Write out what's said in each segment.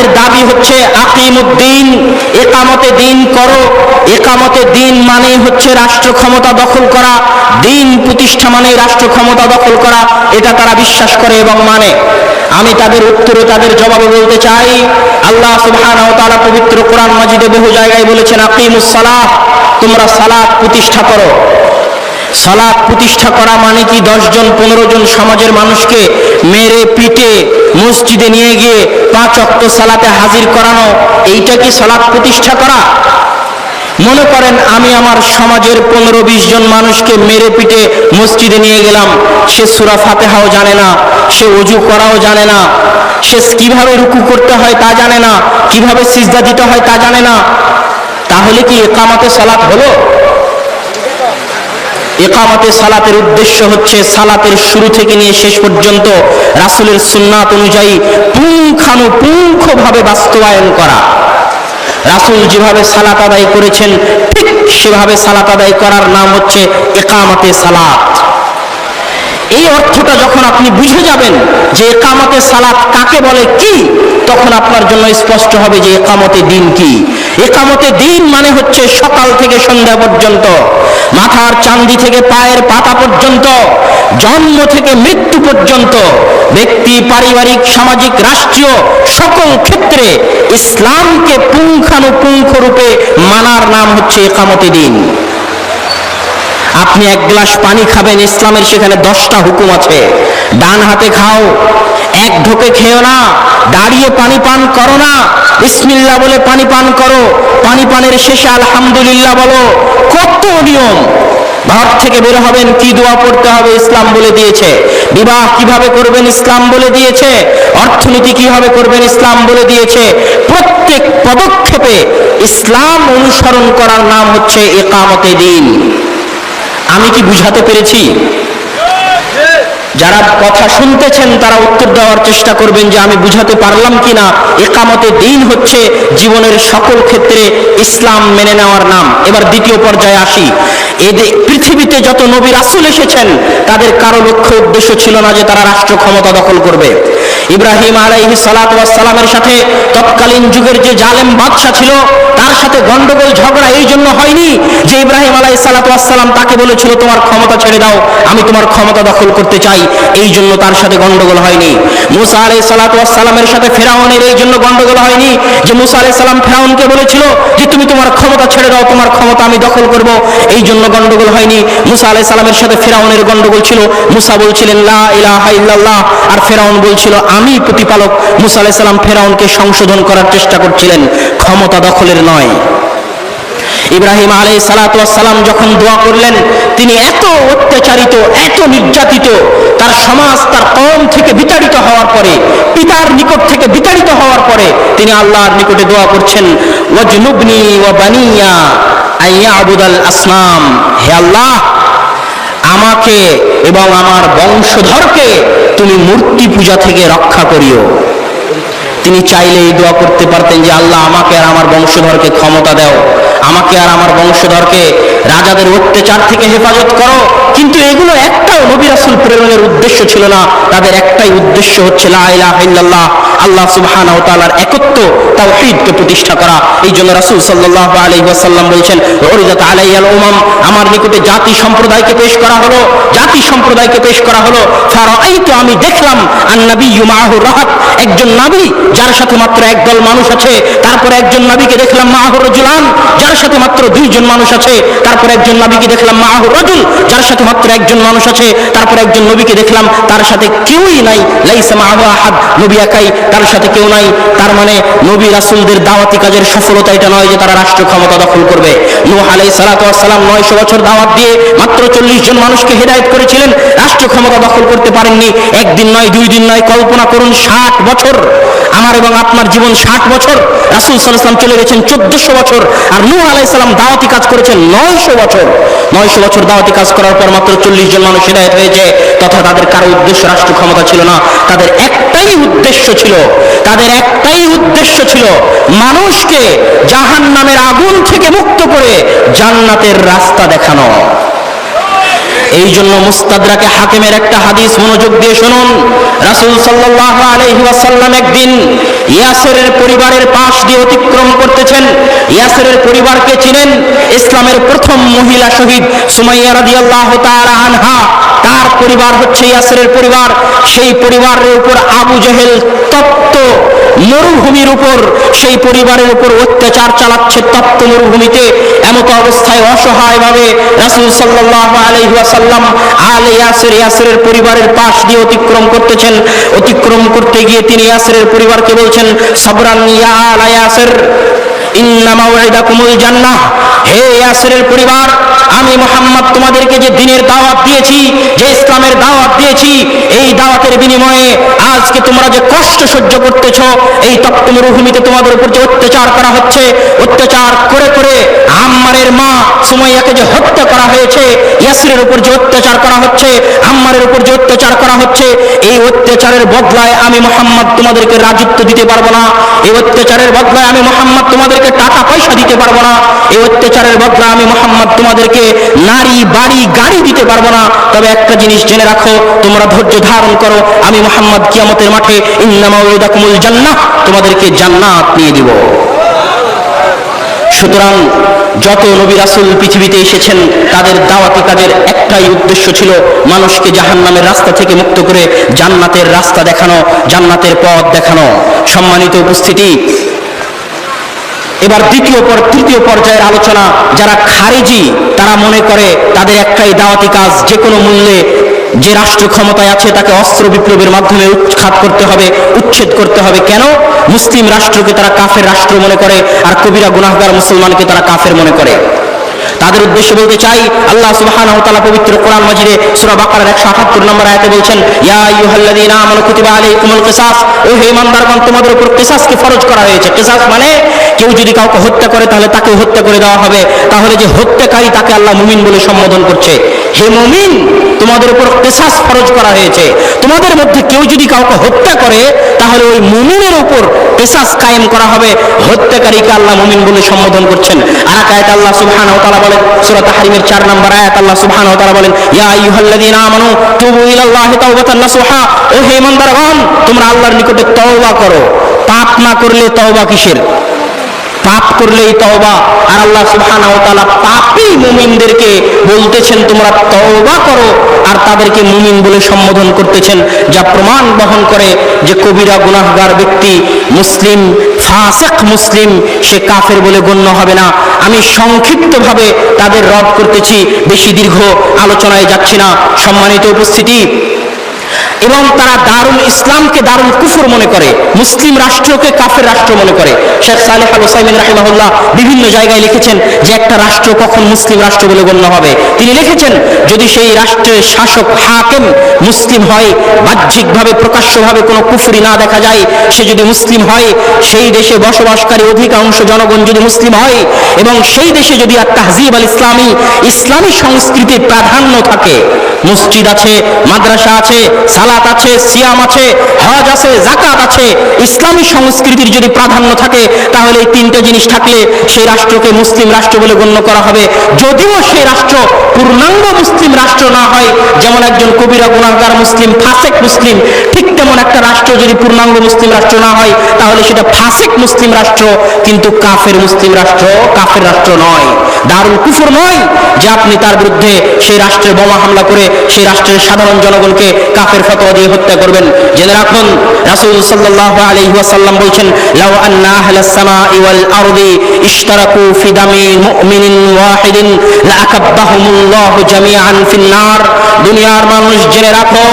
তাদের দাবি হচ্ছে, আকিমুদ্দিন, একামতে দিন করো, একামতে দিন মানেই হচ্ছে রাষ্ট্র ক্ষমতা দখল করা, দিন প্রতিষ্ঠা মানেই রাষ্ট্র ক্ষমতা দখল করা, এটা তারা বিশ্বাস করে এবং মানে। আমি তাদের উত্তরে তাদের জবাবে বলতে চাই, আল্লাহ সুবহানাহু তাআলা পবিত্র কোরআন মাজিদে বহু জায়গায় বলেছেন আকিমুস সালাহ তোমরা সালাত প্রতিষ্ঠা করো। সালাদ প্রতিষ্ঠা করা মানে কি? জন, পনেরো জন সমাজের মানুষকে মেরে পিটে মসজিদে নিয়ে গিয়ে পাঁচ অক্ত সালাতে হাজির করানো, এইটা কি সালাদ প্রতিষ্ঠা করা? মনে করেন আমি আমার সমাজের পনেরো বিশ জন মানুষকে মেরে পিটে মসজিদে নিয়ে গেলাম। সে সুরা ফাতেহাও জানে না, সে অজু করাও জানে না, সে কীভাবে রুকু করতে হয় তা জানে না, কীভাবে সিজদা দিতে হয় তা জানে না। তাহলে কি একামাতে সালাত হলো? একামতে সালাতের উদ্দেশ্য হচ্ছে সালাতের শুরু থেকে নিয়ে শেষ পর্যন্ত রাসুলের সুন্নাত অনুযায়ী পুঙ্খানুপুঙ্খভাবে বাস্তবায়ন করা। রাসুল যেভাবে সালাত আদায় করেছেন, ঠিক সেভাবে সালাত আদায় করার নাম হচ্ছে একামতে সালাত। এই অর্থটা যখন আপনি বুঝে যাবেন যে একামতে সালাত কাকে বলে কি, তখন আপনার জন্য স্পষ্ট হবে যে একামতে দিন কি। একামতে দিন মানে হচ্ছে সকাল থেকে সন্ধ্যা পর্যন্ত, মাথার চান্দি থেকে পায়ের পাতা পর্যন্ত, জন্ম থেকে মৃত্যু পর্যন্ত, ব্যক্তি, পারিবারিক, সামাজিক, রাষ্ট্রীয় সকল ক্ষেত্রে ইসলামকে পুঙ্খানুপুঙ্খ রূপে মানার নাম হচ্ছে একামতে দিন। আপনি এক গ্লাস পানি খাবেন, ইসলামের সেখানে দশটা হুকুম আছে। ডান হাতে খাও এক ঢোকে খেও না, দাঁড়িয়ে পানি পান করো না। বিসমিল্লা বলে পানি পান করো। পানি পানের শেষে আলহামদুলিল্লাহ বলো, কত নিয়ম? ঘর থেকে বের হবেন, কি দোয়া পড়তে হবে ইসলাম বলে দিয়েছে। বিবাহ কীভাবে করবেন ইসলাম বলে দিয়েছে। অর্থনীতি কীভাবে করবেন ইসলাম বলে দিয়েছে। প্রত্যেক পদক্ষেপে ইসলাম অনুসরণ করার নাম হচ্ছে একামতে দিন। আমি কি বুঝাতে পেরেছি? যারা কথা শুনতেছেন, তারা উত্তর দেওয়ার চেষ্টা করবেন যে আমি বুঝাতে পারলাম কিনা। একামতে দিন হচ্ছে জীবনের সকল ক্ষেত্রে ইসলাম মেনে নেওয়ার নাম। এবার দ্বিতীয় পর্যায়ে আসি। এদের পৃথিবীতে যত নবী রাসুল এসেছেন, তাদের কারও লক্ষ্য উদ্দেশ্য ছিল না যে তারা রাষ্ট্র ক্ষমতা দখল করবে। ইব্রাহিম আলাইহি সালামের সাথে তৎকালীন যুগের যে জালেম বাদশাহ ছিল তার সাথে গন্ডগোল, ঝগড়া এই জন্য হয়নি যে ইব্রাহিম আলাই সালাতাম তাকে বলেছিল, তোমার ক্ষমতা ছেড়ে দাও, আমি তোমার ক্ষমতা দখল করতে চাই। এই জন্য তার সাথে গন্ডগোল হয়নি। মুসা আলাই সালাতামের সাথে ফেরাউনের এই জন্য গন্ডগোল হয়নি যে মুসা আলাই সালাম ফেরাউনকে বলেছিল যে, তুমি তোমার ক্ষমতা ছেড়ে দাও, তোমার ক্ষমতা আমি দখল করব। এই জন্য গন্ডগোল হয়নি। মুসা আলাই সালামের সাথে ফেরাউনের গন্ডগোল ছিল। মুসা বলছিলেন, লা ইলাহা ইল্লাল্লাহ। আর ফেরাউন বলছিল, আমি প্রতিপালক। মুসা আলাই সালাম ফেরাউনকে সংশোধন করার চেষ্টা করছিলেন। ক্ষমতা দখলের নয়। ইব্রাহিম আলাই সালাম যখন দোয়া করলেন, তিনি এত অত্যাচারিত, এত নির্যাতিত, তার সমাজ, তার কম থেকে বিতাড়িত হওয়ার পরে, পিতার নিকট থেকে বিতাড়িত হওয়ার পরে, তিনি আল্লাহর নিকটে দোয়া করছেন, ওয়াজনুবনি ওয়া বানিয়া আইয়া আবুদাল আসনাম। হে আল্লাহ, আমাকে এবং আমার বংশধরকে তুমি মূর্তি পূজা থেকে রক্ষা করিও। তিনি চাইলে এই দোয়া করতে পারতেন যে, আল্লাহ, আমাকে আর আমার বংশধরকে ক্ষমতা দাও। আমাকে আর আমার বংশধরকে রাজাদের অত্যাচার থেকে হেফাজত করো। কিন্তু এগুলো একটাও নবী রাসুল প্রেরণের উদ্দেশ্য ছিল না, তাদের একটাই উদ্দেশ্য হচ্ছে লাহ আল্লাহ সুবহানাহু ওয়া তাআলার একত্ব, তাওহীদকে প্রতিষ্ঠা করা। এই জন্য রাসূল সাল্লাল্লাহু আলাইহি ওয়াসাল্লাম বলেছেন, উরিদাত আলাইয়াল উমাম, আমার নিকটে জাতি সম্প্রদায়কে পেশ করা হলো, জাতি সম্প্রদায়কে পেশ করা হলো। ফারাআইতু, আমি দেখলাম, আন-নাবিয়্যু মাআহু রাহাত, একজন নবী, যার সাথে মাত্র একদল মানুষ আছে, তারপরে একজন নবীকে দেখলাম মাআহু রাজুলান, যার সাথে মাত্র দুইজন মানুষ আছে, তারপরে একজন নবীকে দেখলাম মাআহু রাজুল, যার সাথে মাত্র একজন মানুষ আছে। তারপরে একজন নবীকে দেখলাম, তার সাথে কেউই নাই। লাইসা মাআহু আহাদ, নবী একাই, তার সাথে কেউ নাই। তার মানে নবী রাসূলদের দাওয়াতি কাজের সফলতা এটা নয় যে তারা রাষ্ট্র ক্ষমতা দখল করবে। নূহ আলাইহিস সালাতু ওয়াস সালাম 900 বছর দাওয়াত দিয়ে মাত্র 40 জন মানুষকে হেদায়েত করেছিলেন। রাষ্ট্র ক্ষমতা দখল করতে পারেননি। একদিন নয়, দুই দিন নয়, কল্পনা করুন 60 বছর। আমার এবং আপনার জীবন 60 বছর, রাসুল আলাইহি চলে গেছেন চোদ্দশো বছর, আর নূহ আলাইহিস সালাম দাওয়াতি কাজ করেছেন 900 বছর। 900 বছর দাওয়াতি কাজ করার পর মাত্র 40 জন মানুষ হেদায়েত হয়েছে, তথা তাদের কারও উদ্দেশ্য রাষ্ট্র ক্ষমতা ছিল না, তাদের একটাই উদ্দেশ্য ছিল, তাদের একটাই উদ্দেশ্য ছিল মানুষকে জাহান নামের আগুন থেকে মুক্ত করে জান্নাতের রাস্তা দেখানো। এই জন্য মুস্তাদরাকে হাকিমের একটা হাদিস মনোযোগ দিয়ে শুনুন। রাসূল ওয়াসাল্লাম একদিন ইয়াসেরের পরিবারের পাশ দিয়ে অতিক্রম করতেছেন। ইয়াসেরের পরিবারকে চিনেন। ইসলামের প্রথম মহিলা শহীদ সুমাইয়া রাদিয়াল্লাহু তাআলা আনহা। তার পরিবার হচ্ছে ইয়াসেরের পরিবার। সেই পরিবারের উপর আবু জেহেল তপ্ত মরুভূমির উপর, সেই পরিবারের উপর অত্যাচার চালাচ্ছে তপ্ত মরুভূমিতে। এমত অবস্থায় অসহায়ভাবে রাসুল সাল্লাহ আলাইহি আল ইয়াসের ইয়াসের পরিবারের পাশ দিয়ে অতিক্রম করতেছেন। অতিক্রম করতে গিয়ে তিনি ইয়াসের পরিবারকে বলছেন, সবরান ইয়া আল ইয়াসের, ইন্না মাওয়াইদাকুমুল জান্নাহ। হে ইয়াসেরের পরিবার, আমি মোহাম্মদ তোমাদেরকে যে দিনের দাওয়াত দিয়েছি, যে ইসলামের দাওয়াত দিয়েছি, এই দাওয়াতের বিনিময়ে আজকে তোমরা যে কষ্ট সহ্য করতেছ, এই তপ্ত মরুভূমিতে তোমাদের উপর যে অত্যাচার করা হচ্ছে, অত্যাচার করে করে আম্মারের মা সুমাইয়াকে যে হত্যা করা হয়েছে ইয়াসিরের উপর যে অত্যাচার করা হচ্ছে, হাম্মারের উপর যে অত্যাচার করা হচ্ছে, এই অত্যাচারের বদলায় আমি মোহাম্মদ তোমাদেরকে রাজত্ব দিতে পারব না। এই অত্যাচারের বদলায় আমি মোহাম্মদ তোমাদেরকে টাকা পয়সা দিতে পারব না। এই অত্যাচারের বদলায় আমি মোহাম্মদ তোমাদেরকে নারী, বাড়ি, গাড়ি দিতে পারব না। তবে একটা জিনিস জেনে রাখো, তোমরা ধৈর্য ধারণ করো, আমি মোহাম্মদ কিয়ামতের মাঠে ইন্নামা জান্নাহ, তোমাদেরকে জান্নাত নিয়ে দিব। সুতরাং যত নবী রাসূল পৃথিবীতে এসেছেন, তাদের দাওয়াতি কাজের একটাই উদ্দেশ্য ছিল মানুষকে জাহান্নামের রাস্তা থেকে মুক্ত করে জান্নাতের রাস্তা দেখানো, জান্নাতের পথ দেখানো। সম্মানিত উপস্থিতি, এবার দ্বিতীয় পর, তৃতীয় পর্যায়ের আলোচনা, যারা খারেজি, তারা মনে করে তাদের একটাই দাওয়াতি কাজ যে কোনো মূল্যে যে রাষ্ট্র ক্ষমতায় আছে, তাকে অস্ত্র বিপ্লবের মাধ্যমে উৎখাত করতে হবে, উচ্ছেদ করতে হবে। কেন? মুসলিম রাষ্ট্রকে তারা কাফের রাষ্ট্র মনে করে, আর কবিরা, গুনাহগার মুসলমানকে তারা কাফের মনে করে। তাদের উদ্দেশ্যে বলতে চাই, আল্লাহ সুবহানাহু ওয়া তাআলা পবিত্র কোরআন মাজিদে সূরা বাকারার 178 নম্বর আয়াতে বলছেন, ইয়া আইয়ুহাল্লাযীনা আমানু কুতিবা আলাইকুমুল কিসাস, ও হে ইমানদারগণ, তোমাদের উপর কিসাসকে ফরজ করা হয়েছে। কিসাস মানে কেউ যদি কাউকে হত্যা করে, তাহলে তাকে হত্যা করে দেওয়া হবে। তাহলে যে হত্যাকারী, তাকে আল্লাহ মুমিন বলে সম্বোধন করছে। হে মুমিন তোমাদের উপর পেশাস ফরজ করা হয়েছে। তোমাদের মধ্যে কেউ যদি কাউকে হত্যা করে, তাহলে ওই মুমিনের উপর পেশাস কায়েম করা হবে। হত্যাকারীকে আল্লাহ মুমিন বলে সম্বোধন করছেন। আর এক আয়াত আল্লাহ সুবহানাহু তাআলা বলেন, সূরা তাহরিমের 4 নম্বর আয়াত আল্লাহ সুবহানাহু তাআলা বলেন, ইয়া আইয়ুহাল্লাযীনা আমানু তুবু ইলাল্লাহি তাওবাতান নাসুহা। ও হে ইমানদারগণ তোমরা আল্লাহর নিকটে তওবা করো। পাপ না করলে তওবা কিসের? পাপ করলেই তওবা। আর আল্লাহ সুবহানাহু ওয়া তাআলা পাপী মুমিনদেরকে বলতেছেন, তোমরা তওবা করো। আর তাদেরকে মুমিন বলে সম্বোধন করতেছেন, যা প্রমাণ বহন করে যে কবিরা গুনাহগার ব্যক্তি মুসলিম, ফাসিক মুসলিম, সে কাফের বলে গণ্য হবে না। আমি সংক্ষিপ্তভাবে তাদের রদ করতেছি, বেশি দীর্ঘ আলোচনায় যাচ্ছি না। সম্মানিত উপস্থিতি এবং তারা দারুল ইসলামকে দারুল কুফর মনে করে, মুসলিম রাষ্ট্রকে কাফের রাষ্ট্র মনে করে। শেখ সালেহ আল ওসাইমিন রাহিমাহুল্লাহ বিভিন্ন জায়গায় লিখেছেন যে একটা রাষ্ট্র কখন মুসলিম রাষ্ট্র বলে গণ্য হবে। তিনি লিখেছেন, যদি সেই রাষ্ট্রের শাসক হাকেম মুসলিম হয়, বাহ্যিকভাবে, প্রকাশ্যভাবে কোনো কুফরি না দেখা যায়, সে যদি মুসলিম হয়, সেই দেশে বসবাসকারী অধিকাংশ জনগণ যদি মুসলিম হয়, এবং সেই দেশে যদি আর তাহজিব আল ইসলামী ইসলামী সংস্কৃতির প্রাধান্য থাকে মসজিদ আছে, মাদ্রাসা আছে, সালাত আছে, সিয়াম আছে, হজ আছে জাকাত আছে। ইসলামী সংস্কৃতির যদি প্রাধান্য থাকে, তাহলে এই তিনটে জিনিস থাকলে সেই রাষ্ট্রকে মুসলিম রাষ্ট্র বলে গণ্য করা হবে। যদিও সেই রাষ্ট্র পূর্ণাঙ্গ মুসলিম রাষ্ট্র না হয়, যেমন একজন কবিরা গুণাগার মুসলিম, ফাসেক মুসলিম, ঠিক তেমন একটা রাষ্ট্র যদি পূর্ণাঙ্গ মুসলিম রাষ্ট্র না হয়, তাহলে সেটা ফাসেক মুসলিম রাষ্ট্র, কিন্তু কাফের মুসলিম রাষ্ট্র কাফের রাষ্ট্র নয়। দারুল কুফর নয় যে আপনি তার বিরুদ্ধে সেই রাষ্ট্রে বোমা হামলা করে সেই রাষ্ট্রের সাধারণ জনগণকে কাফের ফতোয়া দিয়ে হত্যা করবেন। জেনে রাখুন, রাসূল সাল্লাল্লাহু আলাইহি ওয়াসাল্লাম বলছেন, লাউ আন্না আহলাস সামাই ওয়াল আরদি ইশতারাকু ফি মুমিনিন ওয়াহিদিন লাআকাব্বাহুমুল্লাহু জামিআন ফিন দুনিয়ার মানুষ জেনে রাখো,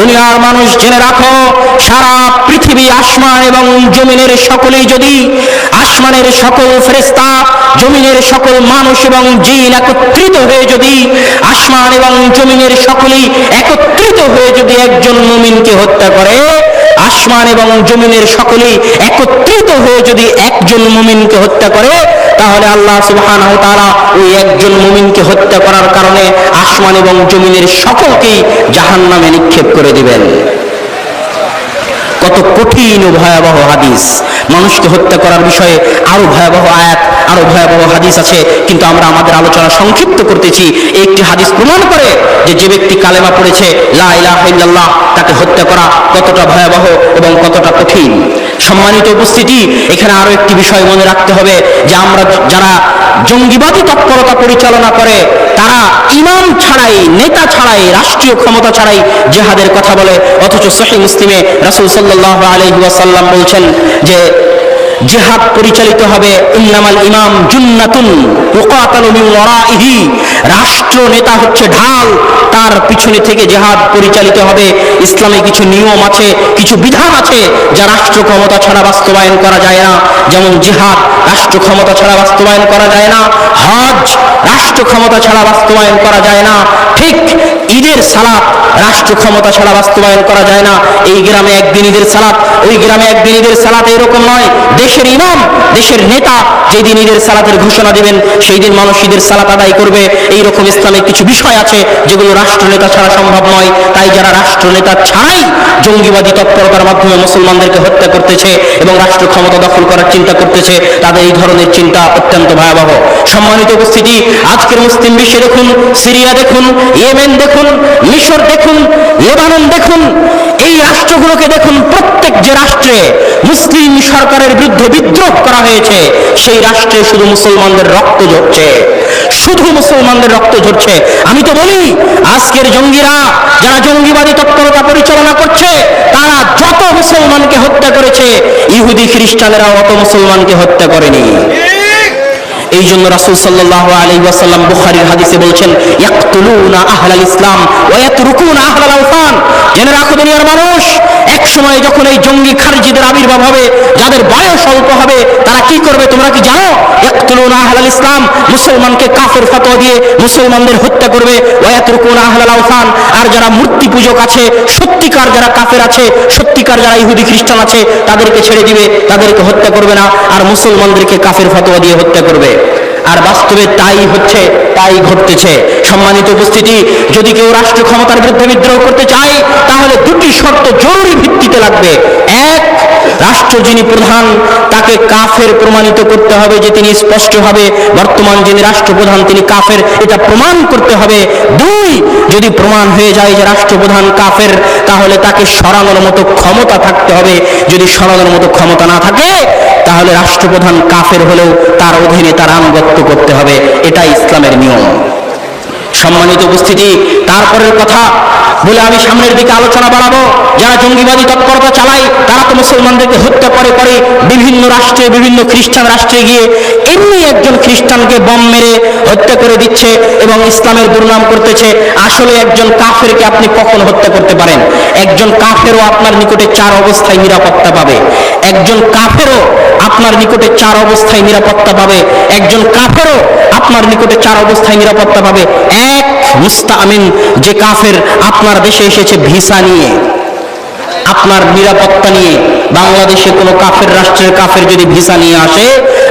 দুনিয়ার মানুষ জেনে রাখো, সারা পৃথিবী আসমান এবং জমিনের সকলেই যদি, আসমানের সকল ফেরেশতা জমিনের সকল মানুষ এবং জিন একত্রিত হয়ে যদি, আসমান এবং জমিনের সকলেই একত্রিত হয়ে যদি একজন মুমিনকে হত্যা করে, আসমান এবং জমিনের সকলেই একত্রিত হয়ে যদি একজন মুমিনকে হত্যা করে, তাহলে আল্লাহ সুবহানাহু তারা ওই একজন মুমিনকে হত্যা করার কারণে আসমান এবং জমিনের সকলকেই জাহান্নামে নিক্ষেপ করে দিবেন। কত কঠিন ও ভয়াবহ হাদিস। মানুষকে হত্যা করার বিষয়ে আরও ভয়াবহ আয়াত, আরও ভয়াবহ হাদিস আছে। কিন্তু আমরা আমাদের আলোচনা সংক্ষিপ্ত করতেছি। একটি হাদিস প্রমাণ করে যে যে ব্যক্তি কালেমা পড়েছে, লা ইলাহা ইল্লাল্লাহ, তাকে হত্যা করা কতটা ভয়াবহ এবং সম্মানিত উপস্থিতি, এখানে আরও একটি বিষয় মনে রাখতে হবে যে আমরা যারা জঙ্গিবাদী তৎপরতা পরিচালনা করে, তারা ইমাম ছাড়াই, নেতা ছাড়াই, রাষ্ট্রীয় ক্ষমতা ছাড়াই জেহাদের কথা বলে, অথচ সহি মুসলিমে রাসূল সাল্লাল্লাহু আলাইহি ওয়াসাল্লাম বলছেন যে জেহাদ পরিচালিত হবে, ইন্নামাল ইমাম জুন্নাতুন রাষ্ট্র নেতা হচ্ছে ঢাল তার পিছনে থেকে জিহাদ পরিচালিত হবে। ইসলামে কিছু নিয়ম আছে, কিছু বিধান আছে, যা রাষ্ট্র ক্ষমতা ছাড়া বাস্তবায়ন করা যায় না। যেমন জেহাদ, রাষ্ট্র ক্ষমতা ছাড়া বাস্তবায়ন করা যায় না। হজ, রাষ্ট্র ক্ষমতা ছাড়া বাস্তবায়ন করা যায় না। ঠিক ঈদের সালাত, রাষ্ট্র ক্ষমতা ছাড়া বাস্তবায়ন করা যায় না। এই গ্রামে একদিন ঈদের সালাত, ওই গ্রামে একদিন ঈদের সালাত এরকম নয়। দেশের ইমাম, দেশের নেতা যেদিন ঈদের সালাতের ঘোষণা দিবেন সেই দিন মানুষ ঈদের সালাত আদায় করবে। এই রকম ইসলামিক কিছু বিষয় আছে, যেগুলো রাষ্ট্রনেতা ছাড়া সম্ভব নয়। তাই যারা রাষ্ট্রনেতা ছাড়াই জঙ্গিবাদী তৎপরতার মাধ্যমে মুসলমানদেরকে হত্যা করতেছে এবং রাষ্ট্র ক্ষমতা দখল করার চিন্তা করতেছে, তাদের এই ধরনের চিন্তা অত্যন্ত ভয়াবহ। সম্মানিত উপস্থিতি, আজকের মুসলিম বিশ্বে দেখুন, সিরিয়া দেখুন, ইয়েমেন দেখুন, মিশর দেখুন, লেবানন দেখুন, এই রাষ্ট্রগুলোকে দেখুন, প্রত্যেক যে রাষ্ট্রে মুসলিম সরকারের বিরুদ্ধে বিদ্রোহ করা হয়েছে, সেই রাষ্ট্রে শুধু মুসলমানদের রক্ত ঝরছে। শুধু মুসলমানদের রক্ত ঝরছে। আমি তো বলি, আজকের জঙ্গিরা যারা জঙ্গিবাদী তৎপরতা পরিচালনা করছে, তারা যত মুসলমানকে হত্যা করেছে, ইহুদি খ্রিস্টানেরা অত মুসলমানকে হত্যা করেনি। এই জন্য রাসূল সাল্লাল্লাহু আলাইহি ওয়াসাল্লাম বুখারীর হাদিসে বলছেন, ইয়াকতুলুনা আহলাল ইসলাম ওয়া ইয়াতরুকুনা আহলাল আওসান জেনে রাখো দুনিয়ার মানুষ এক সময় যখন এই জঙ্গি খারিজিদের আবির্ভাব হবে, যাদের বয়স অল্প হবে, তারা কি করবে তোমরা কি জানো? ইয়াকতুলুনা আহলাল ইসলাম, মুসলমানকে কাফের ফতোয়া দিয়ে মুসলমানদের হত্যা করবে। ওয়া আহলাল আওসান আর যারা মূর্তি পূজক আছে, সত্যিকার যারা কাফের আছে, সত্যিকার যারা ইহুদি খ্রিস্টান আছে, তাদেরকে ছেড়ে দিবে, তাদেরকে হত্যা করবে না, আর মুসলমানদেরকে কাফের ফতোয়া দিয়ে হত্যা করবে। আর বাস্তবে তাই হচ্ছে, তাই ঘটতেছে। সম্মানিত উপস্থিতি, যদি কেউ রাষ্ট্র ক্ষমতার বিরুদ্ধে বিদ্রোহ করতে চায়, তাহলে দুটি শর্ত জরুরি ভিত্তিতে লাগবে। এক রাষ্ট্র যিনি প্রধান, তাকে কাফের প্রমাণিত করতে হবে যে তিনি স্পষ্টভাবে বর্তমান যিনি রাষ্ট্রপ্রধান, তিনি কাফের। এটা প্রমাণ করতে হবে। দুই, যদি প্রমাণ হয়ে যায় যে রাষ্ট্রপ্রধান কাফের, তাহলে তাকে সরানোর মতো ক্ষমতা থাকতে হবে। যদি সরানোর মতো ক্ষমতা না থাকে, তাহলে রাষ্ট্রপ্রধান কাফের হলেও তার অধীনে তার আনুগত্য করতে হবে। এটা ইসলামের নিয়ম। সম্মানিত উপস্থিতি, তারপরের কথা বলে আমি সামনের দিকে আলোচনা বাড়াবো। যারা জঙ্গিবাদী তৎপরতা চালায়, তারা তো মুসলমানদেরকে হত্যা করে করে বিভিন্ন রাষ্ট্রে, বিভিন্ন খ্রিস্টান রাষ্ট্রে গিয়ে এমনি একজন খ্রিস্টানকে বম মেরে হত্যা করে দিচ্ছে এবং ইসলামের দুর্নাম করতেছে। আসলে একজন কাফেরকে আপনি কখন হত্যা করতে পারেন? একজন কাফেরও আপনার নিকটে চার অবস্থায় নিরাপত্তা পাবে। একজন কাফেরও আপনার নিকটে চার অবস্থায় নিরাপত্তা পাবে। একজন কাফেরও আপনার নিকটে চার অবস্থায় নিরাপত্তা পাবে। এক মুস্তামিন, যে কাফের আপনার দেশে এসেছে ভিসা নিয়ে, আপনার নিরাপত্তা নিয়ে, বাংলাদেশে কোনো কাফের, রাষ্ট্রের কাফের যদি ভিসা নিয়ে আসে,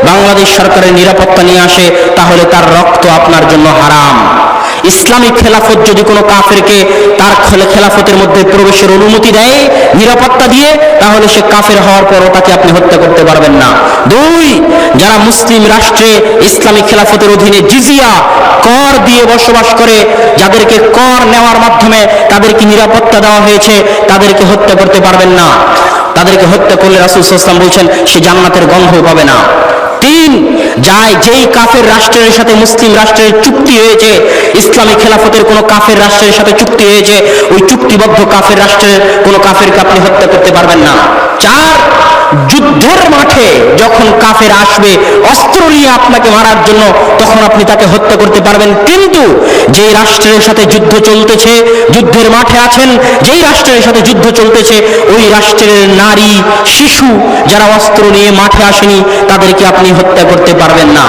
বাংলাদেশ সরকারের নিরাপত্তা নিয়ে আসে, তাহলে তার রক্ত আপনার জন্য হারাম। ইসলামিক খেলাফত যদি কোনো কাফেরকে তার খেলাফতের মধ্যে প্রবেশের অনুমতি দেয়, নিরাপত্তা দিয়ে, তাহলে সে কাফের হওয়ার পরও তাকে আপনি হত্যা করতে পারবেন না। দুই, যারা মুসলিম রাষ্ট্রে ইসলামিক খেলাফতের অধীনে জিজিয়া, কর দিয়ে বসবাস করে, যাদেরকে কর নেওয়ার মাধ্যমে তাদেরকে নিরাপত্তা দেওয়া হয়েছে, তাদেরকে হত্যা করতে পারবেন না। তাদেরকে হত্যা করলে রাসুল ইসলাম বলছেন, সে জান্নাতের গন্ধ পাবে না। তিন যায় যেই কাফের রাষ্ট্রের সাথে মুসলিম রাষ্ট্রের চুক্তি হয়েছে, ইসলামী খেলাফতের কোনো কাফের রাষ্ট্রের সাথে চুক্তি হয়েছে, ওই চুক্তিবদ্ধ কাফের রাষ্ট্রের কোনো কাফেরকে আপনি হত্যা করতে পারবেন না। চার, যুদ্ধের মাঠে যখন কাফের আসবে, অস্ত্র নিয়ে আপনাকে মারার জন্য তখন আপনি তাকে হত্যা করতে পারবেন। কিন্তু যে রাষ্ট্রের সাথে যুদ্ধ চলতেছে, যুদ্ধের মাঠে আছেন, যেই রাষ্ট্রের সাথে যুদ্ধ চলতেছে, ওই রাষ্ট্রের নারী, শিশু যারা অস্ত্র নিয়ে মাঠে আসেনি, তাদেরকে আপনি হত্যা করতে পারবেন না।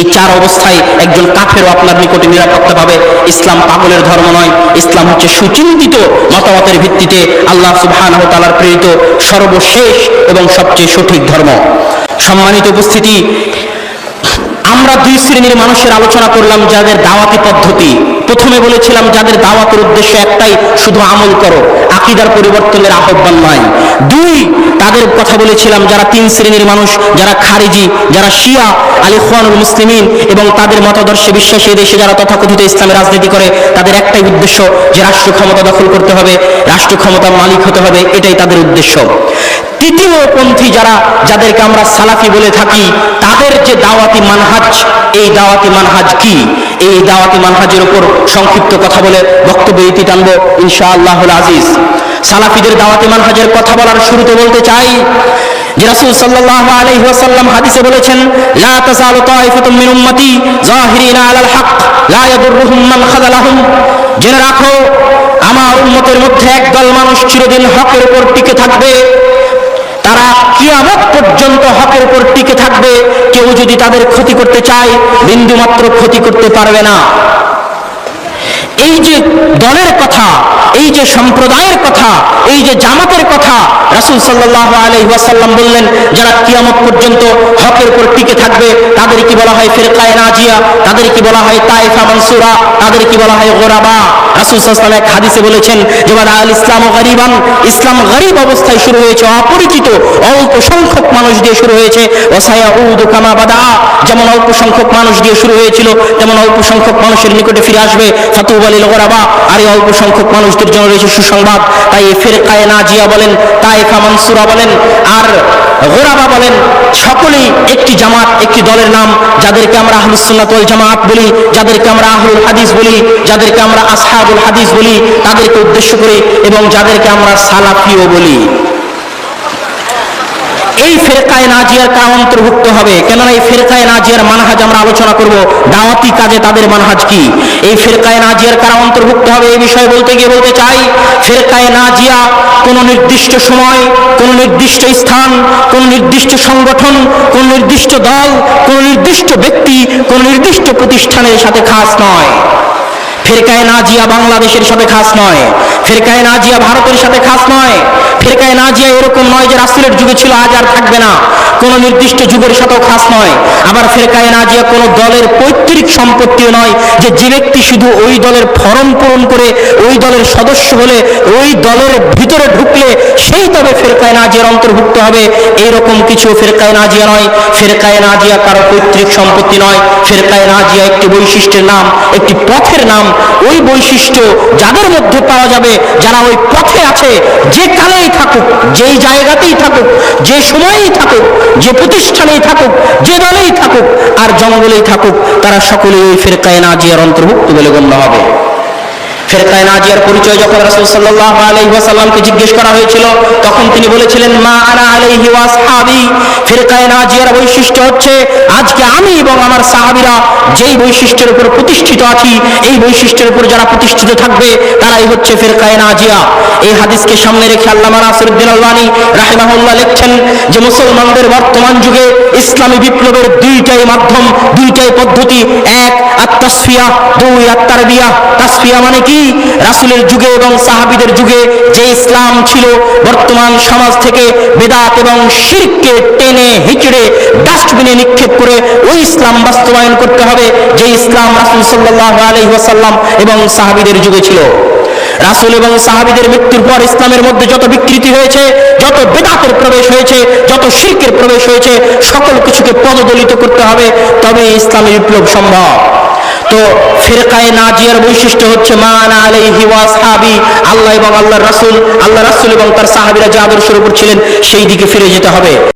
এই চার অবস্থায় একজন কাফেরও আপনার নিকটে নিরাপত্তা পাবে। ইসলাম পাগলের ধর্ম নয়, ইসলাম হচ্ছে সুচিন্তিত মতামতের ভিত্তিতে আল্লাহ সুবহানাহু প্রেরিত সর্বশেষ এবং সবচেয়ে সঠিক ধর্ম। সম্মানিত উপস্থিতি আমরা দুই শ্রেণির মানুষের আলোচনা করলাম যাদের দাওয়াতি পদ্ধতি। প্রথমে বলেছিলাম, যাদের দাওয়াতের উদ্দেশ্য একটাই, শুধু আমল করো। আকিদার পরিবর্তনের আহ্বান নয়। দুই, তাদের কথা বলেছিলাম, যারা তিন শ্রেণির মানুষ, যারা খারিজি, যারা শিয়া, আলী খানুল মুসলিমিন, এবং তাদের মতাদর্শে বিশ্বাসী দেশে যারা তথাকথিত ইসলামের রাজনীতি করে, তাদের একটাই উদ্দেশ্য যে রাষ্ট্র ক্ষমতা দখল করতে হবে রাষ্ট্র ক্ষমতার মালিক হতে হবে, এটাই তাদের উদ্দেশ্য। তৃতীয় পন্থী যারা, যাদেরকে আমরা সালাফি বলে থাকি, তাদের যে দাওয়াতি মানহাজ, এই দাওয়াতি মানহাজ কি? এই দাওয়াতি মানহাজের উপর সংক্ষিপ্ত কথা বলে বক্তব্য ইতি টানবো ইনশাআল্লাহ আজিজ। সালাফিদের দাওয়াতি মানহাজের কথা বলার শুরুতে বলতে চাই হাদিসে বলেছেন হক জেনে রাখো, আমার উম্মতের মধ্যে একদল মানুষ চিরদিন হকের উপর টিকে থাকবে। তারা কিয়ামত পর্যন্ত হকের উপর টিকে থাকবে। কেউ যদি তাদের ক্ষতি করতে চায়, বিন্দুমাত্র ক্ষতি করতে পারবে না। এই যে দলের কথা, এই যে সম্প্রদায়ের কথা, এই যে জামাতের কথা, রাসূল আলাইহি ওয়াসাল্লাম বললেন, যারা কিয়ামত পর্যন্ত হকের উপর টিকে থাকবে, তাদের কি বলা হয় ফিরকায়ে নাজিয়া, তাদের কি বলা হয় তাইফা মানসুরা, তাদের কি বলা হয় গোরাবা? রাসূল আলাইহি এক হাদিসে বলেছেন যে বাদা আল ইসলাম গরিবান, ইসলাম গরিব অবস্থায় শুরু হয়েছে, অপরিচিত, অল্প সংখ্যক মানুষ দিয়ে শুরু হয়েছে, ওয়াসায়াউদু কামা বাদা, যেমন অল্প সংখ্যক মানুষ দিয়ে শুরু হয়েছিল, তেমন অল্প সংখ্যক মানুষের নিকটে ফিরে আসবে, ফাতুব আলী গোরাবা আর অল্প সংখ্যক মানুষদের জন্য রয়েছে সুসংবাদ। তাই এই ফেরকায়ে নাজিয়া বলেন তাইফা মানসুরা বলেন, আর গোরাবা বলেন, সকলেই একটি জামাত, একটি দলের নাম, যাদেরকে আমরা আহলুস সুন্নাত ওয়াল জামাত বলি, যাদেরকে আমরা আহলুল হাদিস বলি, যাদেরকে আমরা আসহাবুল হাদিস বলি, তাদেরকে উদ্দেশ্য করে এবং যাদেরকে আমরা সালাফিও বলি। এই ফেরকায় নাজিয়ার কার অন্তর্ভুক্ত হবে? কেননা এই ফেরকায় নাজিয়ার মানহাজ আমরা আলোচনা করব। দাওয়াতি কাজে তাদের মানহাজ কি? এই ফেরকায় নাজিয়ার কারা অন্তর্ভুক্ত হবে এই বিষয়ে বলতে গিয়ে বলতে চাই, ফেরকায় নাজিয়া কোনো নির্দিষ্ট সময়, কোনো নির্দিষ্ট স্থান, কোনো নির্দিষ্ট সংগঠন, কোনো নির্দিষ্ট দল, কোনো নির্দিষ্ট ব্যক্তি, কোনো নির্দিষ্ট প্রতিষ্ঠানের সাথে খাস নয়। ফেরকায় নাজিয়া বাংলাদেশের সাথে খাস নয়। ফেরকায় নাজিয়া ভারতের সাথে খাস নয়। ফেরকায় নাজিয়া এরকম নয় যে রাসুলের যুগে ছিল আজ আর থাকবে না। কোনো নির্দিষ্ট যুগের সাথেও খাস নয়। আবার ফেরকায় নাজিয়া কোনো দলের পৈতৃক সম্পত্তিও নয় যে যে ব্যক্তি শুধু ওই দলের ফরম পূরণ করে, ওই দলের সদস্য হলে, ওই দলের ভিতরে ঢুকলে সেই তবে ফেরকায় নাজিয়ার অন্তর্ভুক্ত হবে। এইরকম কিছু ফেরকায় নাজিয়া নয়। ফেরকায় নাজিয়া কারও পৈতৃক সম্পত্তি নয়। ফেরকায় নাজিয়া একটি বৈশিষ্ট্যের নাম, একটি পথের নাম ওই বৈশিষ্ট্য যাদের মধ্যে পাওয়া যাবে, যারা ওই পথে আছে, যে কালেই থাকুক, যেই জায়গাতেই থাকুক, যে সময়েই থাকুক, যে প্রতিষ্ঠানেই থাকুক, যে দলেই থাকুক, আর জঙ্গলেই থাকুক, তারা সকলেই ওই ফেরকায় না যে অন্তর্ভুক্ত বলে গণ্য হবে। ফেরকায় নাজিয়ার পরিচয় যখন রাসূল ওয়াসাল্লামকে জিজ্ঞেস করা হয়েছিল, তখন তিনি বলেছিলেন, মা আনা আলাইহি ওয়াসহাবি ফেরকায় নাজিয়ার বৈশিষ্ট্য হচ্ছে, আজকে আমি এবং আমার সাহাবিরা যেই বৈশিষ্ট্যের উপর প্রতিষ্ঠিত আছি, এই বৈশিষ্ট্যের উপর যারা প্রতিষ্ঠিত থাকবে, তারাই হচ্ছে ফেরকায় নাজিয়া। এই হাদিসকে সামনে রেখে আল্লামা নাসিরউদ্দিন আলবানী রাহিমাহুল্লাহ লিখছেন যে, মুসলমানদের বর্তমান যুগে ইসলামী বিপ্লবের দুইটাই মাধ্যম, দুইটাই পদ্ধতি, এক, আত্মাসফিয়া, দুই, আত্মারবিয়া। তাসফিয়া মানে কি? রাসুলের যুগে এবং সাহাবিদের যুগে যে ইসলাম ছিল, বর্তমান সমাজ থেকে বেদাত এবং শিরকে টেনে হিচড়ে, ডাস্টবিনে নিক্ষেপ করে ওই ইসলাম বাস্তবায়ন করতে হবে, যে ইসলাম রাসুল সাল্লাল্লাহু আলাইহি ওয়াসাল্লাম এবং সাহাবিদের যুগে ছিল। রাসূল এবং সাহাবীদের মৃত্যুর পর ইসলামের মধ্যে যত বিকৃতি হয়েছে, যত বেদাতের প্রবেশ হয়েছে, যত শিরকের প্রবেশ হয়েছে, সকল কিছুকে পদদলিত করতে হবে তবে ইসলামী বিপ্লব সম্ভব। তো ফেরকায়ে নাজিয়ার বৈশিষ্ট্য হচ্ছে, মান আলাইহি ওয়াসহাবি আল্লাহ এবং আল্লাহর রাসূল আল্লাহ রাসূল এবং তার সাহাবীরা যে আদর্শের উপর ছিলেন, সেই দিকে ফিরে যেতে হবে।